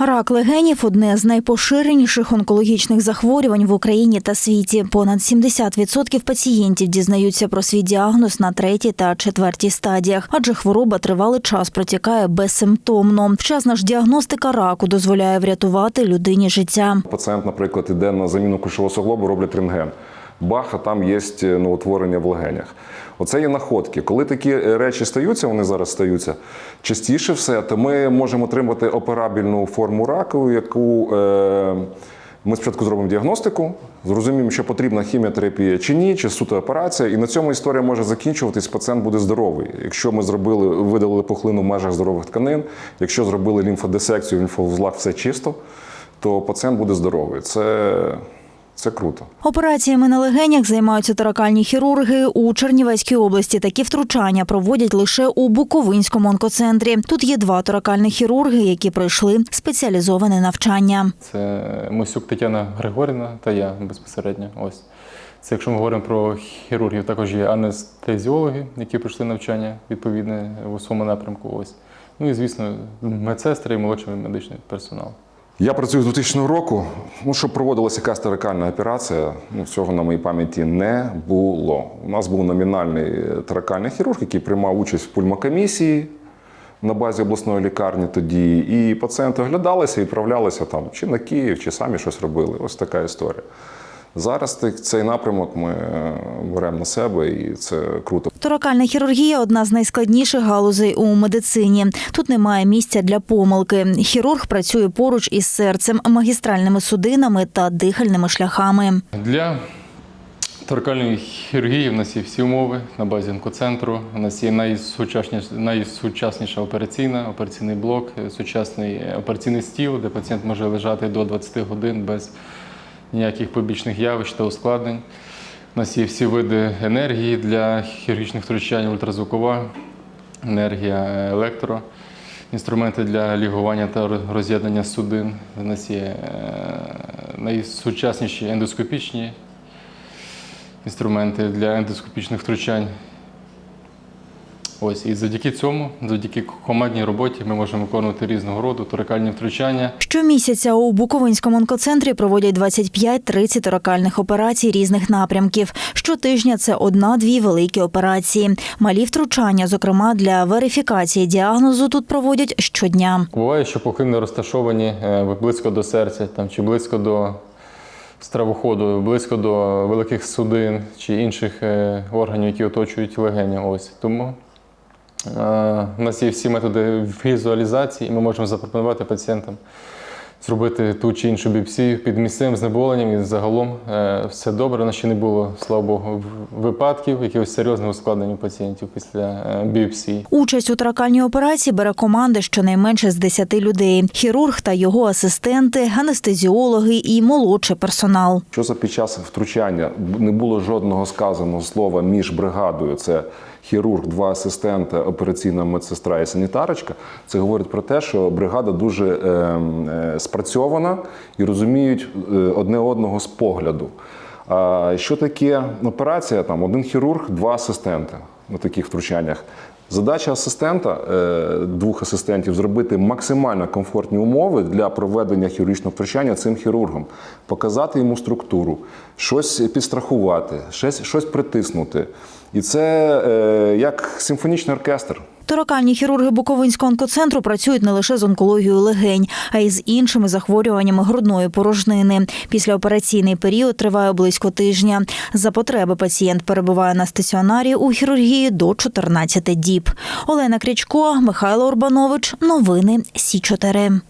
Рак легенів одне з найпоширеніших онкологічних захворювань в Україні та світі. Понад 70% пацієнтів дізнаються про свій діагноз на третій та четвертій стадіях, адже хвороба тривалий час протікає безсимптомно. Вчасна ж діагностика раку дозволяє врятувати людині життя. Пацієнт, наприклад, іде на заміну кульшового суглобу, роблять рентген. Бах, а там є новотворення в легенях. Оце є находки. Коли такі е, речі стаються, вони зараз стаються частіше все, то ми можемо отримати операбільну форму раку, яку е, ми спочатку зробимо діагностику, зрозуміємо, що потрібна хіміотерапія чи ні, чи суто операція, і на цьому історія може закінчуватись, пацієнт буде здоровий. Якщо ми зробили, видалили пухлину в межах здорових тканин, якщо зробили лімфодисекцію лімфовузлах, все чисто, то пацієнт буде здоровий. Це, це круто. Операціями на легенях займаються таракальні хірурги у Чернівецькій області. Такі втручання проводять лише у Буковинському онкоцентрі. Тут є два таракальні хірурги, які пройшли спеціалізоване навчання. Це Мосюк Тетяна Григорівна та я безпосередньо. Ось. Це якщо ми говоримо про хірургів, також є анестезіологи, які пройшли навчання відповідне в своєму напрямку. Ось. Ну і звісно, медсестри і молодший медичний персонал. Я працюю з 2000 року. Ну, щоб проводилася якась таракальна операція, ну, цього на моїй пам'яті не було. У нас був номінальний таракальний хірург, який приймав участь в пульмокомісії на базі обласної лікарні тоді. І пацієнти оглядалися і відправлялися там чи на Київ, чи самі щось робили. Ось така історія. Зараз цей напрямок ми е, беремо на себе, і це круто. Торакальна хірургія одна з найскладніших галузей у медицині. Тут немає місця для помилки. Хірург працює поруч із серцем, магістральними судинами та дихальними шляхами. Для торакальної хірургії в нас є всі умови на базі онкоцентру. У нас є найсучасніша, найсучасніша операційна, операційний блок, е, сучасний операційний стіл, де пацієнт може лежати до 20 годин без ніяких побічних явищ та ускладнень. У нас є всі види енергії для хірургічних втручань, ультразвукова енергія, електро, інструменти для лігування та роз'єднання судин. У нас є е, найсучасніші ендоскопічні інструменти для ендоскопічних втручань. Ось і завдяки цьому, завдяки командній роботі, ми можемо виконувати різного роду торакальні втручання. Щомісяця у Буковинському онкоцентрі проводять 25-30 торакальних операцій різних напрямків. Щотижня це одна-дві великі операції. Малі втручання, зокрема для верифікації діагнозу, тут проводять щодня. Буває, що пухлини розташовані е, близько до серця там, чи близько до стравоходу, близько до великих судин чи інших е, органів, які оточують легені. Ось. Тому у нас є всі методи візуалізації, і ми можемо запропонувати пацієнтам зробити ту чи іншу біопсію під місцевим знеболенням і загалом е, все добре. У нас ще не було, слава Богу, випадків якихось серйозних ускладнень у пацієнтів після е, біопсії. Участь у торакальній операції бере команда щонайменше з 10 людей: хірург та його асистенти, анестезіологи і молодший персонал. Що за під час втручання не було жодного сказаного слова між бригадою. Це хірург, два асистента, операційна медсестра і санітарочка. Це говорить про те, що бригада дуже е, е, спрацьована і розуміють е, одне одного з погляду. А що таке операція? Там один хірург, два асистенти на таких втручаннях. Задача асистента, е, двох асистентів, зробити максимально комфортні умови для проведення хірургічного втручання цим хірургом, показати йому структуру, щось підстрахувати, щось, щось притиснути. І це е, як симфонічний оркестр. Торакальні хірурги Буковинського онкоцентру працюють не лише з онкологією легень, а й з іншими захворюваннями грудної порожнини. Післяопераційний період триває близько тижня. За потреби пацієнт перебуває на стаціонарі у хірургії до 14 діб. Олена Крічко, Михайло Урбанович. Новини Сі 4